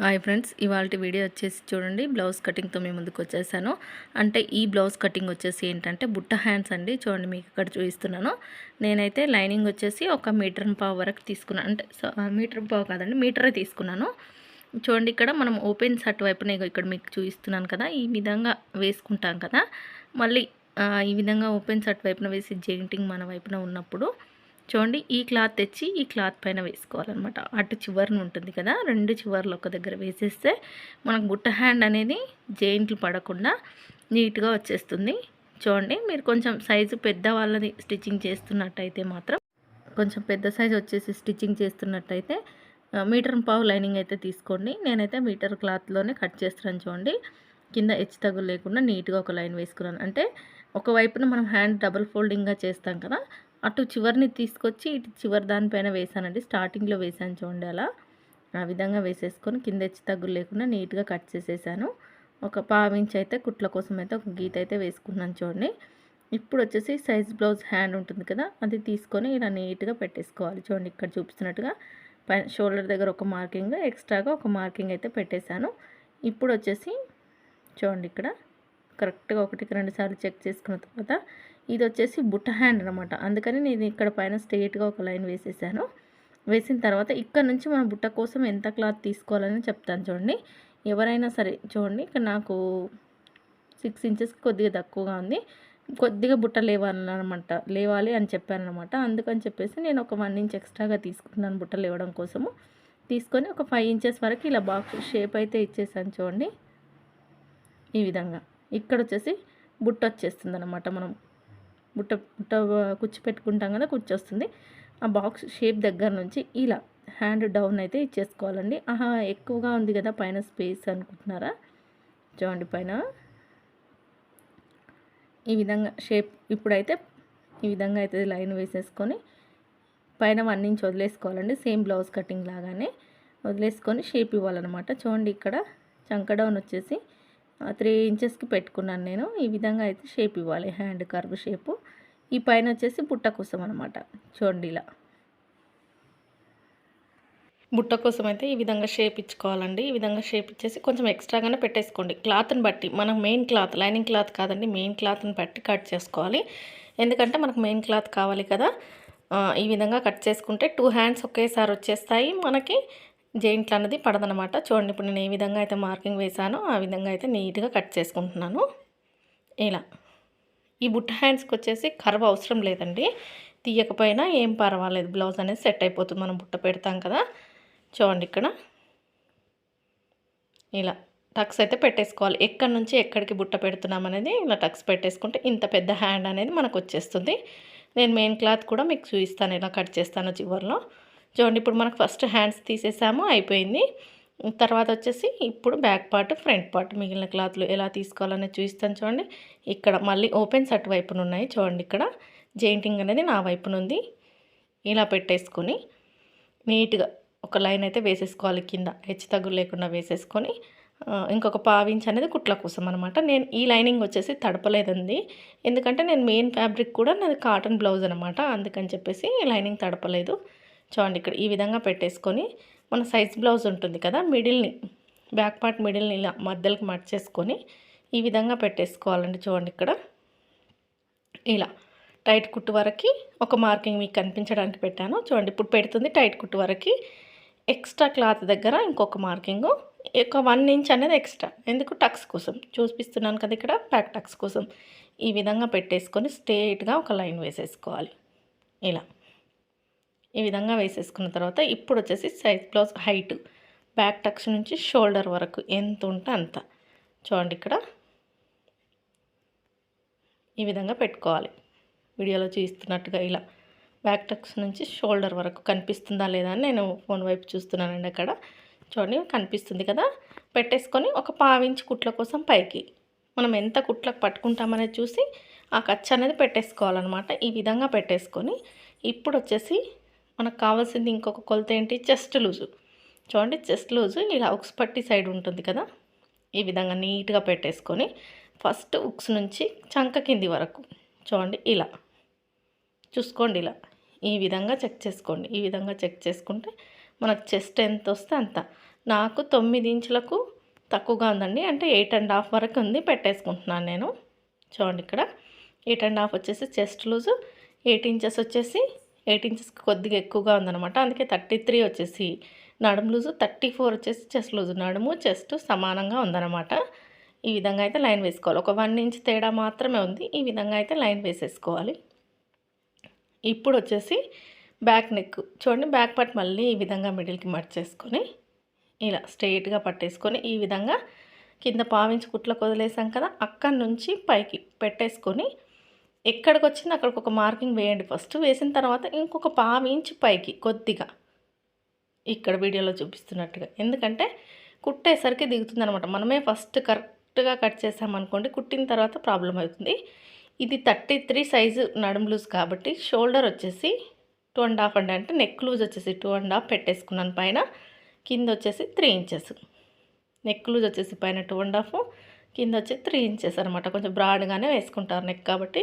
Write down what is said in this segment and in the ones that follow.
Hi friends ఇవాళ video వచ్చేసి చూడండి బ్లౌజ్ కటింగ్తో మేము ముందుకు వచ్చేసాను. అంటే ఈ బ్లౌజ్ కటింగ్ వచ్చేసి ఏంటంటే బుట్ట హ్యాండ్స్ అండి చూడండి మీకు ఇక్కడ చూపిస్తున్నాను. నేనైతే లైనింగ్ వచ్చేసి ఒక మీటర్ పావు వరకు తీసుకున్నాను అంటే సో- మీటర్ పావు కాదండి మీటరే తీసుకున్నాను. చూడండి ఇక్కడ మనం ఓపెన్ షర్ట్ వైపునే ఇక్కడ మీకు చూపిస్తున్నాను కదా ఈ విధంగా వేసుకుంటాం కదా. మళ్ళీ ఈ విధంగా ఓపెన్ షర్ట్ వైపున వేసి జెయింటింగ్ మన వైపున ఉన్నప్పుడు చూడండి ఈ క్లాత్ తెచ్చి ఈ క్లాత్ పైన వేసుకోవాలన్నమాట. అటు చివరన ఉంటుంది కదా రెండు చివర్లు ఒక దగ్గర వేసేస్తే మనకు బుట్ట హ్యాండ్ అనేది జెయింట్లు పడకుండా నీట్గా వచ్చేస్తుంది. చూడండి మీరు కొంచెం సైజు పెద్ద వాళ్ళది స్టిచ్చింగ్ చేస్తున్నట్టయితే మాత్రం కొంచెం పెద్ద సైజు వచ్చేసి స్టిచ్చింగ్ చేస్తున్నట్టయితే మీటర్ పావు లైనింగ్ అయితే తీసుకోండి. నేనైతే మీటర్ క్లాత్లోనే కట్ చేస్తున్నాను చూడండి. కింద హెచ్చు తగులు లేకుండా నీట్గా ఒక లైన్ వేసుకున్నాను. అంటే ఒకవైపున మనం హ్యాండ్ డబుల్ ఫోల్డింగ్గా చేస్తాం కదా అటు చివరిని తీసుకొచ్చి ఇటు చివరి దానిపైన వేసానండి. స్టార్టింగ్లో వేసాను చూడండి అలా. ఆ విధంగా వేసేసుకొని కింద హెచ్చు తగ్గులు లేకుండా నీట్గా కట్ చేసేసాను. ఒక పావించి అయితే కుట్ల కోసం అయితే ఒక గీత అయితే వేసుకున్నాను చూడండి. ఇప్పుడు వచ్చేసి సైజ్ బ్లౌజ్ హ్యాండ్ ఉంటుంది కదా అది తీసుకొని ఇలా నీట్గా పెట్టేసుకోవాలి. చూడండి ఇక్కడ చూపిస్తున్నట్టుగా పైన షోల్డర్ దగ్గర ఒక మార్కింగ్ ఎక్స్ట్రాగా ఒక మార్కింగ్ అయితే పెట్టేశాను. ఇప్పుడు వచ్చేసి చూడండి ఇక్కడ. కరెక్ట్గా ఒకటికి రెండు సార్లు చెక్ చేసుకున్న తర్వాత ఇది వచ్చేసి బుట్ట హ్యాండ్ అనమాట అందుకని నేను ఇక్కడ పైన స్ట్రేట్గా ఒక లైన్ వేసేసాను. వేసిన తర్వాత ఇక్కడ నుంచి మనం బుట్ట కోసం ఎంత క్లాత్ తీసుకోవాలని చెప్తాను చూడండి. ఎవరైనా సరే చూడండి ఇక్కడ నాకు సిక్స్ ఇంచెస్కి కొద్దిగా తక్కువగా ఉంది. కొద్దిగా బుట్ట లేవాలన్నమాట లేవాలి అని చెప్పాను అనమాట అందుకని చెప్పేసి నేను ఒక వన్ ఇంచ్ ఎక్స్ట్రాగా తీసుకుంటున్నాను బుట్ట లేవడం కోసము. తీసుకొని ఒక ఫైవ్ ఇంచెస్ వరకు ఇలా బాక్స్ షేప్ అయితే ఇచ్చేసాను చూడండి. ఈ విధంగా. ఇక్కడ వచ్చేసి బుట్ట వచ్చేస్తుంది అనమాట మనం బుట్ట బుట్ట కుచ్చి పెట్టుకుంటాం కదా కుచ్చి వస్తుంది ఆ బాక్స్ షేప్ దగ్గర నుంచి ఇలా హ్యాండ్ డౌన్ అయితే ఇచ్చేసుకోవాలండి. ఆహా ఎక్కువగా ఉంది కదా పైన స్పేస్ అనుకుంటున్నారా? చూడండి పైన. ఈ విధంగా షేప్ ఇప్పుడైతే ఈ విధంగా అయితే లైన్ వేసేసుకొని పైన వన్ ఇంచ్ వదిలేసుకోవాలండి. సేమ్ బ్లౌజ్ కటింగ్ లాగానే వదిలేసుకొని షేప్ ఇవ్వాలన్నమాట. చూడండి ఇక్కడ చంక డౌన్ వచ్చేసి త్రీ ఇంచెస్కి పెట్టుకున్నాను నేను. ఈ విధంగా అయితే షేప్ ఇవ్వాలి. Hand curve shape. ఈ పైన వచ్చేసి బుట్ట కోసం అనమాట చూడండి ఇలా. బుట్ట కోసం అయితే ఈ విధంగా షేప్ ఇచ్చుకోవాలండి. ఈ విధంగా షేప్ ఇచ్చేసి కొంచెం ఎక్స్ట్రాగానే పెట్టేసుకోండి. క్లాత్ని బట్టి మనం మెయిన్ క్లాత్ లైనింగ్ క్లాత్ కాదండి. మెయిన్ క్లాత్ని బట్టి కట్ చేసుకోవాలి. ఎందుకంటే మనకు మెయిన్ క్లాత్ కావాలి కదా. ఈ విధంగా కట్ చేసుకుంటే టూ హ్యాండ్స్ ఒకేసారి వచ్చేస్తాయి మనకి. జెయింట్లు అన్నది పడదనమాట చూడండి ఇప్పుడు నేను ఏ విధంగా అయితే మార్కింగ్ వేసానో ఆ విధంగా అయితే నీట్గా కట్ చేసుకుంటున్నాను. ఇలా. ఈ బుట్ట హ్యాండ్స్కి వచ్చేసి కర్వ్ అవసరం లేదండి. తీయకపోయినా ఏం పర్వాలేదు. బ్లౌజ్ అనేది సెట్ అయిపోతుంది. మనం బుట్ట పెడతాం కదా. చూడండి ఇక్కడ. ఇలా. టక్స్ అయితే పెట్టేసుకోవాలి. ఎక్కడి నుంచి ఎక్కడికి బుట్ట పెడుతున్నాం అనేది ఇలా టక్స్ పెట్టేసుకుంటే ఇంత పెద్ద హ్యాండ్ అనేది మనకు వచ్చేస్తుంది. నేను మెయిన్ క్లాత్ కూడా మీకు చూపిస్తాను. ఇలా కట్ చేస్తాను చివరిలో. చూడండి ఇప్పుడు మనకు ఫస్ట్ హ్యాండ్స్ తీసేసాము అయిపోయింది. తర్వాత వచ్చేసి ఇప్పుడు బ్యాక్ పార్ట్ ఫ్రంట్ పార్ట్ మిగిలిన క్లాత్లు ఎలా తీసుకోవాలనేది చూపిస్తాను చూడండి. ఇక్కడ మళ్ళీ ఓపెన్ సెట్ వైపున ఉన్నాయి చూడండి ఇక్కడ. జెయింటింగ్ అనేది నా వైపున ఉంది. ఇలా పెట్టేసుకొని నీట్గా ఒక లైన్ అయితే వేసేసుకోవాలి కింద హెచ్చు తగ్గులు లేకుండా వేసేసుకొని. ఇంకొక పావించి అనేది కుట్ల కోసం అనమాట నేను ఈ లైనింగ్ వచ్చేసి తడపలేదండి. ఎందుకంటే నేను మెయిన్ ఫ్యాబ్రిక్ కూడా నాది కాటన్ బ్లౌజ్ అనమాట అందుకని చెప్పేసి లైనింగ్ తడపలేదు. చూడండి ఇక్కడ ఈ విధంగా పెట్టేసుకొని మన సైజ్ బ్లౌజ్ ఉంటుంది కదా మిడిల్ని బ్యాక్ పార్ట్ మిడిల్ని ఇలా మధ్యలోకి మర్చేసుకొని ఈ విధంగా పెట్టేసుకోవాలండి చూడండి ఇక్కడ. ఇలా టైట్ కుట్టు వరకు ఒక మార్కింగ్ మీకు కనిపించడానికి పెట్టాను. చూడండి ఇప్పుడు పెడుతుంది టైట్ కుట్టు వరకు. ఎక్స్ట్రా క్లాత్ దగ్గర ఇంకొక మార్కింగ్. ఒక వన్ ఇంచ్ అనేది ఎక్స్ట్రా. ఎందుకు? టక్స్ కోసం. చూపిస్తున్నాను కదా ఇక్కడ బ్యాక్ టక్స్ కోసం. ఈ విధంగా పెట్టేసుకొని స్ట్రేట్గా ఒక లైన్ వేసేసుకోవాలి. ఇలా. ఈ విధంగా వేసేసుకున్న తర్వాత ఇప్పుడు వచ్చేసి size blouse height back tucks నుంచి షోల్డర్ వరకు ఎంత ఉంటే అంత. చూడండి ఇక్కడ. ఈ విధంగా పెట్టుకోవాలి. వీడియోలో చూస్తున్నట్టుగా ఇలా బ్యాక్ టక్స్ నుంచి షోల్డర్ వరకు కనిపిస్తుందా లేదా అని నేను ఫోన్ వైపు చూస్తున్నానండి అక్కడ. చూడండి కనిపిస్తుంది కదా. పెట్టేసుకొని ఒక పావించి కుట్ల కోసం పైకి. మనం ఎంత కుట్లకు పట్టుకుంటామనేది చూసి ఆ ఖర్చు అనేది పెట్టేసుకోవాలన్నమాట. ఈ విధంగా పెట్టేసుకొని ఇప్పుడు వచ్చేసి మనకు కావాల్సింది ఇంకొక కొలత ఏంటి? Chest loose. చూడండి చెస్ట్ లూజు ఇలా ఉక్స్ పట్టి సైడ్ ఉంటుంది కదా? ఈ విధంగా నీట్గా పెట్టేసుకొని ఫస్ట్ ఉక్స్ నుంచి చంక కింది వరకు. చూడండి ఇలా. చూసుకోండి ఇలా. ఈ విధంగా చెక్ చేసుకోండి. ఈ విధంగా చెక్ చేసుకుంటే మనకు చెస్ట్ ఎంత వస్తే అంత. నాకు తొమ్మిది ఇంచులకు తక్కువగా ఉందండి. అంటే ఎయిట్ అండ్ హాఫ్ వరకు ఉంది పెట్టేసుకుంటున్నాను నేను. చూడండి ఇక్కడ. ఎయిట్ అండ్ హాఫ్ వచ్చేసి చెస్ట్ లూజు. ఎయిట్ ఇంచెస్ వచ్చేసి ఎయిట్ ఇంచెస్కి కొద్దిగా ఎక్కువగా ఉందన్నమాట. అందుకే థర్టీ త్రీ వచ్చేసి నడుము లూజు థర్టీ ఫోర్ వచ్చేసి చెస్ట్ లూజు. నడుము చెస్ట్ సమానంగా ఉందన్నమాట. ఈ విధంగా అయితే లైన్ వేసుకోవాలి. ఒక వన్ ఇంచ్ తేడా మాత్రమే ఉంది. ఈ విధంగా అయితే లైన్ వేసేసుకోవాలి. ఇప్పుడు వచ్చేసి బ్యాక్ నెక్. చూడండి బ్యాక్ పార్ట్ మళ్ళీ ఈ విధంగా మిడిల్కి మర్చేసుకొని ఇలా స్ట్రైట్గా పట్టేసుకొని ఈ విధంగా కింద పావించి కుట్లకు వదిలేసాం కదా అక్కడి నుంచి పైకి పెట్టేసుకొని ఎక్కడికి వచ్చింది అక్కడికి ఒక మార్కింగ్ వేయండి. ఫస్ట్ వేసిన తర్వాత ఇంకొక పావించి పైకి కొద్దిగా. ఇక్కడ వీడియోలో చూపిస్తున్నట్టుగా. ఎందుకంటే కుట్టేసరికి దిగుతుంది అనమాట మనమే ఫస్ట్ కరెక్ట్గా కట్ చేసామనుకోండి కుట్టిన తర్వాత ప్రాబ్లం అవుతుంది. ఇది థర్టీ త్రీ సైజు నడుము లూజ్ కాబట్టి షోల్డర్ వచ్చేసి టూ అండ్ హాఫ్ అండి అంటే నెక్ లూజ్ వచ్చేసి టూ అండ్ హాఫ్ పెట్టేసుకున్నాను పైన. కింద వచ్చేసి త్రీ ఇంచెస్. నెక్ లూజ్ వచ్చేసి పైన టూ అండ్ హాఫ్. కింద వచ్చి త్రీ ఇంచెస్ అనమాట కొంచెం బ్రాడ్గానే వేసుకుంటారు నెక్ కాబట్టి.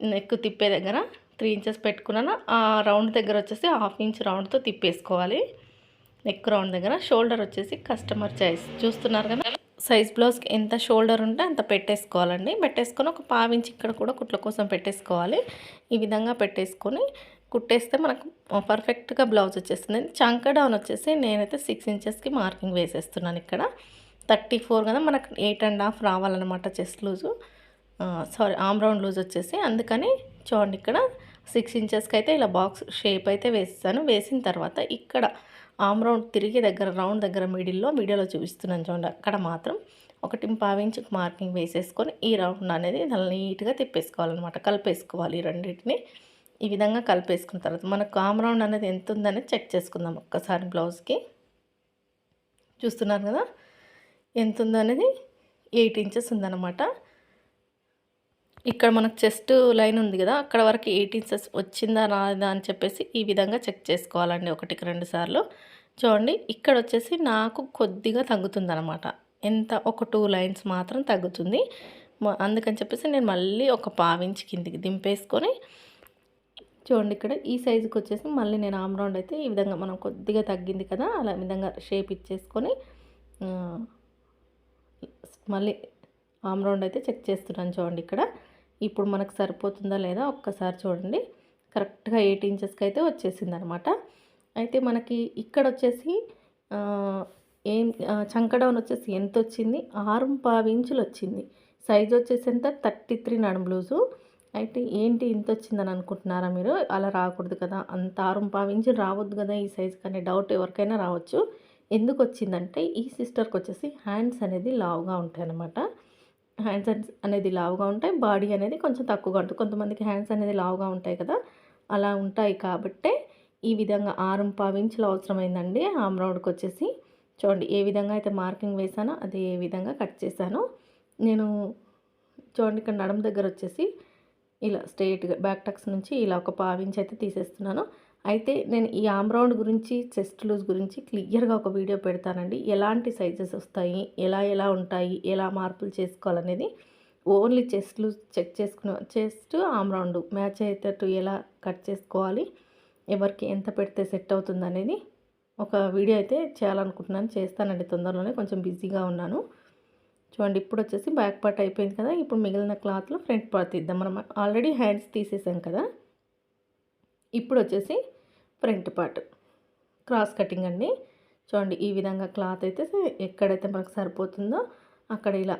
నెక్ తిప్పే దగ్గర త్రీ ఇంచెస్ పెట్టుకున్నాను. ఆ రౌండ్ దగ్గర వచ్చేసి హాఫ్ ఇంచ్ రౌండ్తో తిప్పేసుకోవాలి. నెక్ రౌండ్ దగ్గర. షోల్డర్ వచ్చేసి కస్టమర్ చాయిస్ చూస్తున్నారు కదా? సైజ్ బ్లౌజ్కి ఎంత షోల్డర్ ఉంటే అంత పెట్టేసుకోవాలండి. పెట్టేసుకొని ఒక పావించి ఇక్కడ కూడా కుట్ల కోసం పెట్టేసుకోవాలి. ఈ విధంగా పెట్టేసుకొని కుట్టేస్తే మనకు పర్ఫెక్ట్గా బ్లౌజ్ వచ్చేస్తుంది. చంక డౌన్ వచ్చేసి నేనైతే సిక్స్ ఇంచెస్కి మార్కింగ్ వేసేస్తున్నాను ఇక్కడ. థర్టీ ఫోర్ కదా మనకు ఎయిట్ అండ్ హాఫ్ రావాలన్నమాట chest loose sorry arm round loose వచ్చేసి అందుకని చూడండి ఇక్కడ సిక్స్ ఇంచెస్కి అయితే ఇలా బాక్స్ షేప్ అయితే వేస్తాను. వేసిన తర్వాత ఇక్కడ ఆమ్ రౌండ్ తిరిగి దగ్గర రౌండ్ దగ్గర మిడిల్లో వీడియోలో చూపిస్తున్నాను చూడండి. అక్కడ మాత్రం ఒకటి పావించి మార్కింగ్ వేసేసుకొని ఈ రౌండ్ అనేది నీట్గా తిప్పేసుకోవాలన్నమాట. కలిపేసుకోవాలి ఈ రెండింటిని. ఈ విధంగా కలిపేసుకున్న తర్వాత మనకు ఆమ్ రౌండ్ అనేది ఎంత ఉందనేది చెక్ చేసుకుందాం ఒక్కసారి బ్లౌజ్కి. చూస్తున్నారు కదా? ఎంత ఉందనేది? ఎయిట్ ఇంచెస్ ఉందన్నమాట. ఇక్కడ మనకు చెస్ట్ లైన్ ఉంది కదా అక్కడ వరకు ఎయిట్ ఇంచెస్ వచ్చిందా రాదా అని చెప్పేసి ఈ విధంగా చెక్ చేసుకోవాలండి ఒకటికి రెండు సార్లు. చూడండి ఇక్కడ వచ్చేసి నాకు కొద్దిగా తగ్గుతుంది అనమాట ఎంత? ఒక టూ లైన్స్ మాత్రం తగ్గుతుంది. అందుకని చెప్పేసి నేను మళ్ళీ ఒక పావించి కిందికి దింపేసుకొని చూడండి ఇక్కడ ఈ సైజుకి వచ్చేసి మళ్ళీ నేను ఆమ్ రౌండ్ అయితే ఈ విధంగా మనం కొద్దిగా తగ్గింది కదా అలా విధంగా షేప్ ఇచ్చేసుకొని మళ్ళీ ఆమ్ రౌండ్ అయితే చెక్ చేస్తున్నాను చూడండి ఇక్కడ. ఇప్పుడు మనకు సరిపోతుందా లేదా ఒక్కసారి చూడండి. కరెక్ట్గా ఎయిట్ ఇంచెస్కి అయితే వచ్చేసింది అనమాట అయితే మనకి ఇక్కడ వచ్చేసి ఏం చంకడౌన్ వచ్చేసి ఎంత వచ్చింది? ఆరు పావు ఇంచులు వచ్చింది. సైజ్ వచ్చేసి ఎంత? థర్టీ త్రీ నడుం బ్లూజు. అయితే ఏంటి ఇంత వచ్చిందని అనుకుంటున్నారా మీరు? అలా రాకూడదు కదా. అంత ఆరు పావు ఇంచులు రావద్దు కదా ఈ సైజ్ కానీ డౌట్ ఎవరికైనా రావచ్చు. ఎందుకు వచ్చిందంటే ఈ సిస్టర్కి వచ్చేసి హ్యాండ్స్ అనేది లావుగా ఉంటాయి అన్నమాట హ్యాండ్స్ అనేది లావుగా ఉంటాయి. బాడీ అనేది కొంచెం తక్కువగా ఉంటుంది. కొంతమందికి హ్యాండ్స్ అనేది లావుగా ఉంటాయి కదా. అలా ఉంటాయి కాబట్టే ఈ విధంగా ఆరు పావించులు అవసరమైందండి ఆమ్ రౌండ్కి వచ్చేసి. చూడండి ఏ విధంగా అయితే మార్కింగ్ వేసానో అదే విధంగా కట్ చేశాను. నేను చూడండి ఇక్కడ నడుము దగ్గర వచ్చేసి ఇలా స్ట్రైట్గా బ్యాక్ టక్స్ నుంచి ఇలా ఒక పావించి అయితే తీసేస్తున్నాను. అయితే నేను ఈ ఆమ్ రౌండ్ గురించి చెస్ట్ లూజ్ గురించి క్లియర్గా ఒక వీడియో పెడతానండి. ఎలాంటి సైజెస్ వస్తాయి ఎలా ఎలా ఉంటాయి ఎలా మార్పులు చేసుకోవాలనేది ఓన్లీ చెస్ట్ లూజ్ చెక్ చేసుకున్న చెస్ట్ ఆమ్ రౌండ్ మ్యాచ్ అయ్యేటట్టు ఎలా కట్ చేసుకోవాలి ఎవరికి ఎంత పెడితే సెట్ అవుతుంది అనేది ఒక వీడియో అయితే చేయాలనుకుంటున్నాను. చేస్తానండి తొందరలోనే కొంచెం బిజీగా ఉన్నాను. చూడండి ఇప్పుడు వచ్చేసి బ్యాక్ పార్ట్ అయిపోయింది కదా ఇప్పుడు మిగిలిన క్లాత్లో ఫ్రంట్ పార్ట్ తీద్దాం. మనం ఆల్రెడీ హ్యాండ్స్ తీసేసాం కదా. ఇప్పుడు వచ్చేసి ఫ్రంట్ పార్ట్. క్రాస్ కటింగ్ అండి. చూడండి ఈ విధంగా క్లాత్ అయితే ఎక్కడైతే మనకు సరిపోతుందో అక్కడ ఇలా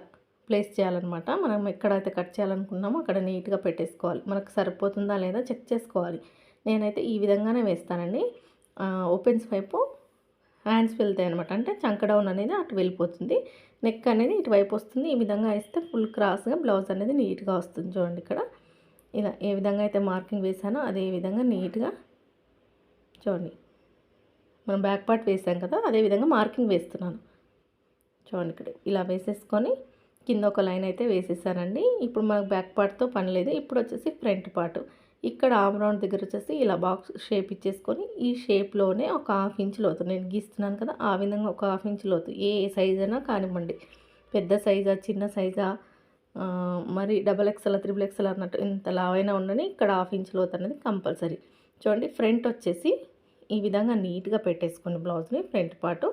ప్లేస్ చేయాలన్నమాట. మనం ఎక్కడైతే కట్ చేయాలనుకున్నామో అక్కడ నీట్గా పెట్టేసుకోవాలి. మనకు సరిపోతుందా లేదా చెక్ చేసుకోవాలి. నేనైతే ఈ విధంగానే వేస్తానండి. ఓపెన్స్ వైపు హ్యాండ్స్ వెళ్తాయి అనమాట అంటే చంకడౌన్ అనేది అటు వెళ్ళిపోతుంది. నెక్ అనేది ఇటువైపు వస్తుంది. ఈ విధంగా వేస్తే ఫుల్ క్రాస్గా బ్లౌజ్ అనేది నీట్గా వస్తుంది. చూడండి ఇక్కడ. ఇలా ఏ విధంగా అయితే మార్కింగ్ వేసానో అదే విధంగా నీట్గా చూడండి. మనం బ్యాక్ పార్ట్ వేసాం కదా అదే విధంగా మార్కింగ్ వేస్తున్నాను. చూడండి ఇక్కడ ఇలా వేసేసుకొని కింద ఒక లైన్ అయితే వేసేసానండి. ఇప్పుడు మనకు బ్యాక్ పార్ట్తో పని లేదు. ఇప్పుడు వచ్చేసి ఫ్రంట్ పార్ట్. ఇక్కడ ఆమ్ రౌండ్ దగ్గర వచ్చేసి ఇలా బాక్స్ షేప్ ఇచ్చేసుకొని ఈ షేప్లోనే ఒక హాఫ్ ఇంచ్ లోతు నేను గీస్తున్నాను కదా ఆ విధంగా ఒక హాఫ్ ఇంచ్ లోతు. ఏ సైజ్ అయినా కానివ్వండి. పెద్ద సైజా చిన్న సైజా మరి డబల్ ఎక్స్ఎల్ త్రిబుల్ ఎక్స్ఎల్ అన్నట్టు ఇంత లావైనా ఉండని ఇక్కడ హాఫ్ ఇంచ్ లోతు అనేది కంపల్సరీ. చూడండి ఫ్రంట్ వచ్చేసి ఈ విధంగా నీట్గా పెట్టేసుకోండి బ్లౌజ్ని ఫ్రంట్ పాటు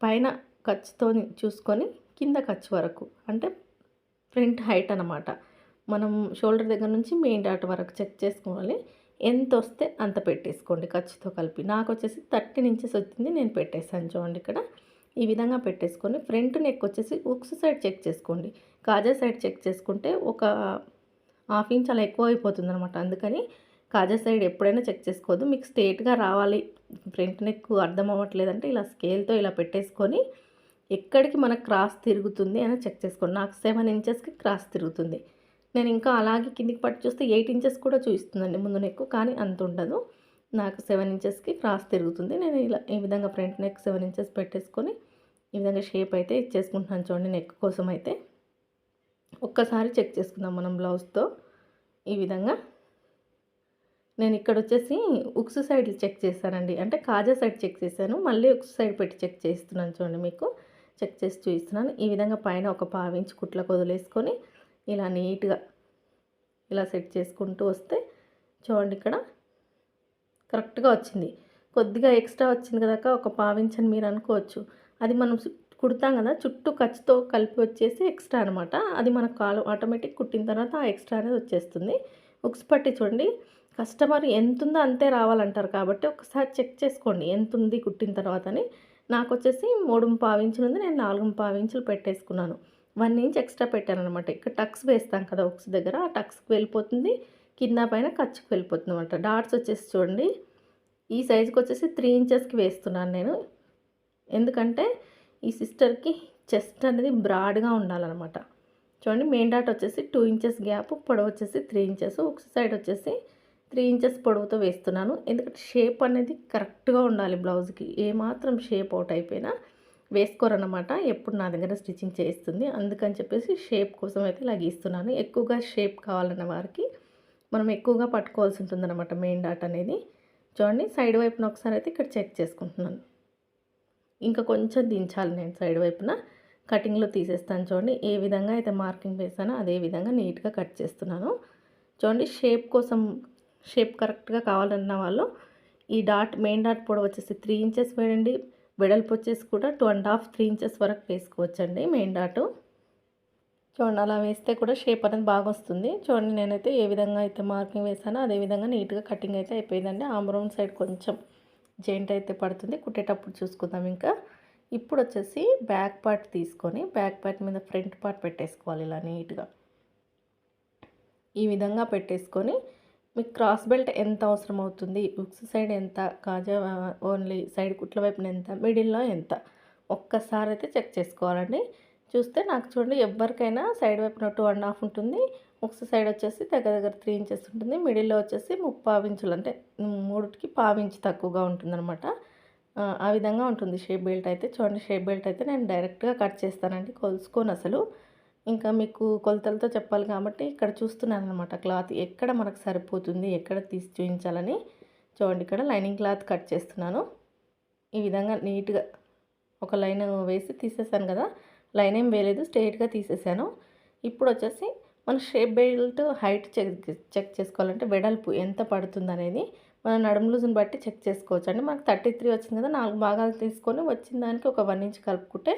పైన ఖర్చుతో చూసుకొని కింద ఖర్చు వరకు అంటే ఫ్రంట్ హైట్ అనమాట మనం షోల్డర్ దగ్గర నుంచి మెయిన్ డాట్ వరకు చెక్ చేసుకోవాలి. ఎంత వస్తే అంత పెట్టేసుకోండి ఖర్చుతో కలిపి. నాకు వచ్చేసి థర్టీన్ ఇంచెస్ వచ్చింది నేను పెట్టేసాను చూడండి ఇక్కడ. ఈ విధంగా పెట్టేసుకొని ఫ్రంట్ నెక్ వచ్చేసి ఉక్స్ సైడ్ చెక్ చేసుకోండి. కాజా సైడ్ చెక్ చేసుకుంటే ఒక హాఫ్ ఇంచ్ అలా ఎక్కువ అయిపోతుంది అనమాట అందుకని కాజా సైడ్ ఎప్పుడైనా చెక్ చేసుకోవద్దు. మీకు స్ట్రేట్గా రావాలి. ఫ్రంట్ నెక్ అర్థం అవ్వట్లేదంటే ఇలా స్కేల్తో ఇలా పెట్టేసుకొని ఎక్కడికి మనకు క్రాస్ తిరుగుతుంది అని చెక్ చేసుకోండి. నాకు సెవెన్ ఇంచెస్కి క్రాస్ తిరుగుతుంది. నేను ఇంకా అలాగే కిందికి పట్టి చూస్తే ఎయిట్ ఇంచెస్ కూడా చూపిస్తుందండి ముందు నెక్ కానీ అంత ఉండదు. నాకు సెవెన్ ఇంచెస్కి క్రాస్ తిరుగుతుంది. నేను ఇలా ఈ విధంగా ఫ్రంట్ నెక్ సెవెన్ ఇంచెస్ పెట్టేసుకొని ఈ విధంగా షేప్ అయితే ఇచ్చేసుకుంటున్నాను చూడండి నెక్ కోసం అయితే. ఒక్కసారి చెక్ చేసుకుందాం మనం బ్లౌజ్తో. ఈ విధంగా నేను ఇక్కడ వచ్చేసి ఉక్స్ సైడ్ చెక్ చేశానండి అంటే కాజా సైడ్ చెక్ చేశాను మళ్ళీ ఉక్స్ సైడ్ పెట్టి చెక్ చేస్తున్నాను చూడండి మీకు. చెక్ చేసి చూపిస్తున్నాను. ఈ విధంగా పైన ఒక పావించి కుట్లకు వదిలేసుకొని ఇలా నీట్గా ఇలా సెట్ చేసుకుంటూ వస్తే చూడండి ఇక్కడ కరెక్ట్గా వచ్చింది. కొద్దిగా ఎక్స్ట్రా వచ్చింది కదా ఒక పావించని మీరు అనుకోవచ్చు. అది మనం కుడతాం కదా చుట్టూ ఖర్చుతో కలిపి వచ్చేసి ఎక్స్ట్రా అనమాట అది మనకు కాలు ఆటోమేటిక్ కుట్టిన తర్వాత ఆ ఎక్స్ట్రా అనేది వచ్చేస్తుంది. ఉక్స్ పట్టి చూడండి. కస్టమర్ ఎంత ఉందో అంతే రావాలంటారు కాబట్టి ఒకసారి చెక్ చేసుకోండి. ఎంత ఉంది కుట్టిన తర్వాత అని నాకు వచ్చేసి మూడు పావించులు ఉంది. నేను నాలుగు పావించులు పెట్టేసుకున్నాను. వన్ ఇంచ్ ఎక్స్ట్రా పెట్టాను అనమాట ఇక్కడ టక్స్ వేస్తాం కదా ఉక్స్ దగ్గర. ఆ టక్స్కి వెళ్ళిపోతుంది. కింద పైన ఖర్చుకి వెళ్ళిపోతుంది అనమాట డాట్స్ వచ్చేసి చూడండి. ఈ సైజుకి వచ్చేసి త్రీ ఇంచెస్కి వేస్తున్నాను నేను. ఎందుకంటే ఈ సిస్టర్కి చెస్ట్ అనేది బ్రాడ్గా ఉండాలన్నమాట. చూడండి మెయిన్ డాట్ వచ్చేసి టూ ఇంచెస్ గ్యాప్ పొడవు వచ్చేసి త్రీ ఇంచెస్ ఒక సైడ్ వచ్చేసి త్రీ ఇంచెస్ పొడవుతో వేస్తున్నాను. ఎందుకంటే షేప్ అనేది కరెక్ట్గా ఉండాలి బ్లౌజ్కి. ఏమాత్రం షేప్ అవుట్ అయిపోయినా వేసుకోరన్నమాట. ఎప్పుడు నా దగ్గర స్టిచ్చింగ్ చేస్తుంది అందుకని చెప్పేసి షేప్ కోసం అయితే ఇలా గీస్తున్నాను. ఎక్కువగా షేప్ కావాలన్న వారికి మనం ఎక్కువగా పట్టుకోవాల్సి ఉంటుందన్నమాట మెయిన్ డాట్ అనేది. చూడండి సైడ్ వైపున ఒకసారి అయితే ఇక్కడ చెక్ చేసుకుంటున్నాను. ఇంకా కొంచెం దించాలి నేను సైడ్ వైపున. కటింగ్లో తీసేస్తాను చూడండి. ఏ విధంగా అయితే మార్కింగ్ వేసానో అదే విధంగా నీట్గా కట్ చేస్తున్నాను. చూడండి షేప్ కోసం షేప్ కరెక్ట్గా కావాలన్న వాళ్ళు ఈ డాట్ మెయిన్ డాట్ పొడవు వచ్చేసి త్రీ ఇంచెస్ వేయండి. వెడల్పు వచ్చేసి కూడా two and half three inches వరకు వేసుకోవచ్చండి మెయిన్ డాటు. చూడండి అలా వేస్తే కూడా షేప్ అనేది బాగా వస్తుంది. చూడండి నేనైతే ఏ విధంగా అయితే మార్కింగ్ వేసానో అదే విధంగా నీట్గా కటింగ్ అయితే అయిపోయిందండి. ఆమ్రౌండ్ సైడ్ కొంచెం జాయింట్ అయితే పడుతుంది కుట్టేటప్పుడు చూసుకుందాం ఇంకా. ఇప్పుడు వచ్చేసి బ్యాక్ పార్ట్ తీసుకొని బ్యాక్ పార్ట్ మీద ఫ్రంట్ పార్ట్ పెట్టేసుకోవాలి ఇలా నీట్గా. ఈ విధంగా పెట్టేసుకొని మీకు క్రాస్ బెల్ట్ ఎంత అవసరం అవుతుంది? బుక్స్ సైడ్ ఎంత? కాజా ఓన్లీ సైడ్ కుట్ల వైపున ఎంత? మిడిల్లో ఎంత? ఒక్కసారి అయితే చెక్ చేసుకోవాలండి. చూస్తే నాకు చూడండి ఎవరికైనా సైడ్ వైపున టూ అండ్ హాఫ్ ఉంటుంది ఒక సైడ్ వచ్చేసి దగ్గర దగ్గర త్రీ ఇంచెస్ ఉంటుంది. మిడిల్లో వచ్చేసి ముప్పావు ఇంచులు అంటే మూడుకి పావు ఇంచు తక్కువగా ఉంటుందన్నమాట. ఆ విధంగా ఉంటుంది. షేప్ బెల్ట్ అయితే చూడండి షేప్ బెల్ట్ అయితే నేను డైరెక్ట్గా కట్ చేస్తానండి కొలుసుకోను అసలు. ఇంకా మీకు కొలతలతో చెప్పాలి కాబట్టి ఇక్కడ చూస్తున్నాను అనమాట క్లాత్ ఎక్కడ మనకు సరిపోతుంది ఎక్కడ తీసి చూపించాలని. చూడండి ఇక్కడ లైనింగ్ క్లాత్ కట్ చేస్తున్నాను. ఈ విధంగా నీట్గా ఒక లైన్ వేసి తీసేసాను కదా. లైన్ ఏం వేయలేదు స్ట్రైట్గా తీసేసాను. ఇప్పుడు వచ్చేసి మన shape belt height check check చేసుకోవాలంటే వెడల్పు ఎంత పడుతుంది అనేది మన నడుము లూజుని బట్టి చెక్ చేసుకోవచ్చు. అండి మనకు థర్టీ త్రీ వచ్చింది కదా నాలుగు భాగాలు తీసుకొని వచ్చిన దానికి ఒక వన్ ఇంచ్ కలుపుకుంటే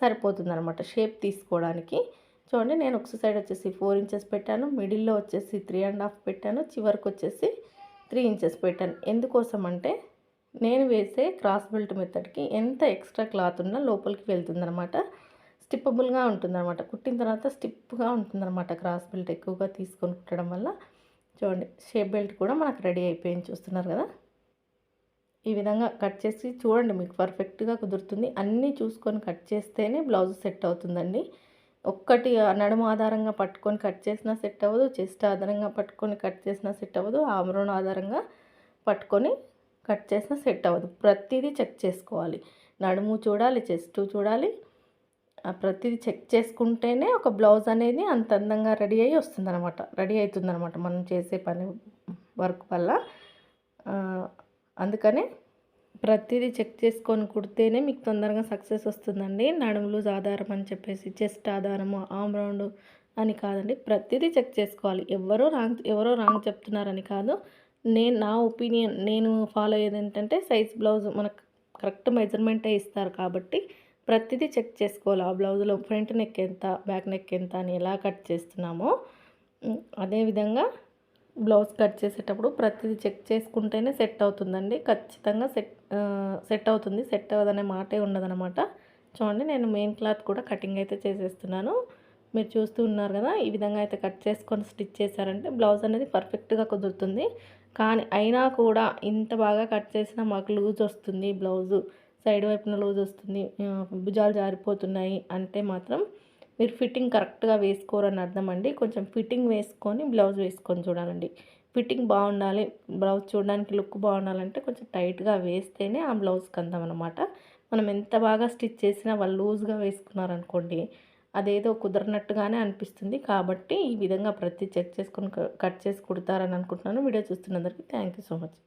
సరిపోతుంది అనమాట షేప్ తీసుకోవడానికి. చూడండి నేను ఒక సైడ్ వచ్చేసి ఫోర్ ఇంచెస్ పెట్టాను మిడిల్లో వచ్చేసి త్రీ అండ్ హాఫ్ పెట్టాను చివరికి వచ్చేసి త్రీ ఇంచెస్ పెట్టాను. ఎందుకోసం అంటే నేను వేసే క్రాస్ బెల్ట్ మెథడ్కి ఎంత ఎక్స్ట్రా క్లాత్ ఉన్నా లోపలికి వెళ్తుందనమాట స్టిప్పబుల్గా ఉంటుందన్నమాట. కుట్టిన తర్వాత స్టిప్గా ఉంటుందన్నమాట క్రాస్ బెల్ట్ ఎక్కువగా తీసుకొని కుట్టడం వల్ల. చూడండి షేప్ బెల్ట్ కూడా మనకు రెడీ అయిపోయింది చూస్తున్నారు కదా? ఈ విధంగా కట్ చేసి చూడండి మీకు పర్ఫెక్ట్గా కుదురుతుంది. అన్నీ చూసుకొని కట్ చేస్తేనే బ్లౌజ్ సెట్ అవుతుందండి. ఒక్కటి నడుము ఆధారంగా పట్టుకొని కట్ చేసినా సెట్ అవ్వదు చెస్ట్ ఆధారంగా పట్టుకొని కట్ చేసినా సెట్ అవ్వదు ఆమ్రోన్ ఆధారంగా పట్టుకొని కట్ చేసినా సెట్ అవ్వదు. ప్రతిదీ చెక్ చేసుకోవాలి. నడుము చూడాలి చెస్ట్ చూడాలి ప్రతిదీ చెక్ చేసుకుంటేనే ఒక బ్లౌజ్ అనేది అంత అందంగా రెడీ అయ్యి వస్తుందనమాట రెడీ అవుతుందనమాట మనం చేసే పని వర్క్ వల్ల. అందుకనే ప్రతిదీ చెక్ చేసుకొని కుడితేనే మీకు తొందరగా సక్సెస్ వస్తుందండి. నడుము లూజ్ ఆధారం అని చెప్పేసి చెస్ట్ ఆధారము ఆమ్ రౌండ్ అని కాదండి. ప్రతిదీ చెక్ చేసుకోవాలి. ఎవరో రాంగ్ ఎవరో రాంగ్ చెప్తున్నారని కాదు. నేను నా ఒపీనియన్ నేను ఫాలో అయ్యేది ఏంటంటే సైజ్ బ్లౌజ్ మనకు కరెక్ట్ మెజర్మెంటే ఇస్తారు కాబట్టి ప్రతిదీ చెక్ చేసుకోవాలి. ఆ బ్లౌజ్లో ఫ్రంట్ నెక్ ఎంత బ్యాక్ నెక్ ఎంత అని ఎలా కట్ చేస్తున్నామో. అదేవిధంగా బ్లౌజ్ కట్ చేసేటప్పుడు ప్రతిదీ చెక్ చేసుకుంటేనే సెట్ అవుతుందండి. ఖచ్చితంగా సెట్ సెట్ అవుతుంది. సెట్ అవ్వదనే మాటే ఉండదనమాట చూడండి నేను మెయిన్ క్లాత్ కూడా కటింగ్ అయితే చేసేస్తున్నాను. మీరు చూస్తూ ఉన్నారు కదా ఈ విధంగా అయితే కట్ చేసుకొని స్టిచ్ చేశారంటే బ్లౌజ్ అనేది పర్ఫెక్ట్గా కుదురుతుంది. కానీ అయినా కూడా ఇంత బాగా కట్ చేసినా మాకు లూజ్ వస్తుంది బ్లౌజు. సైడ్ వైపున లూజ్ వస్తుంది. భుజాలు జారిపోతున్నాయి అంటే మాత్రం మీరు ఫిట్టింగ్ కరెక్ట్గా వేసుకోరని అర్థం అండి. కొంచెం ఫిట్టింగ్ వేసుకొని బ్లౌజ్ వేసుకొని చూడాలండి. ఫిట్టింగ్ బాగుండాలి. బ్లౌజ్ చూడడానికి లుక్ బాగుండాలంటే కొంచెం టైట్గా వేస్తేనే ఆ బ్లౌజ్కి అందం అనమాట మనం ఎంత బాగా స్టిచ్ చేసినా వాళ్ళు లూజ్గా వేసుకున్నారనుకోండి అదేదో కుదరనట్టుగానే అనిపిస్తుంది. కాబట్టి ఈ విధంగా ప్రతి చెక్ చేసుకొని కట్ చేసి కుడతారని అనుకుంటున్నాను. వీడియో చూస్తున్నందరికీ థ్యాంక్ యూ సో మచ్.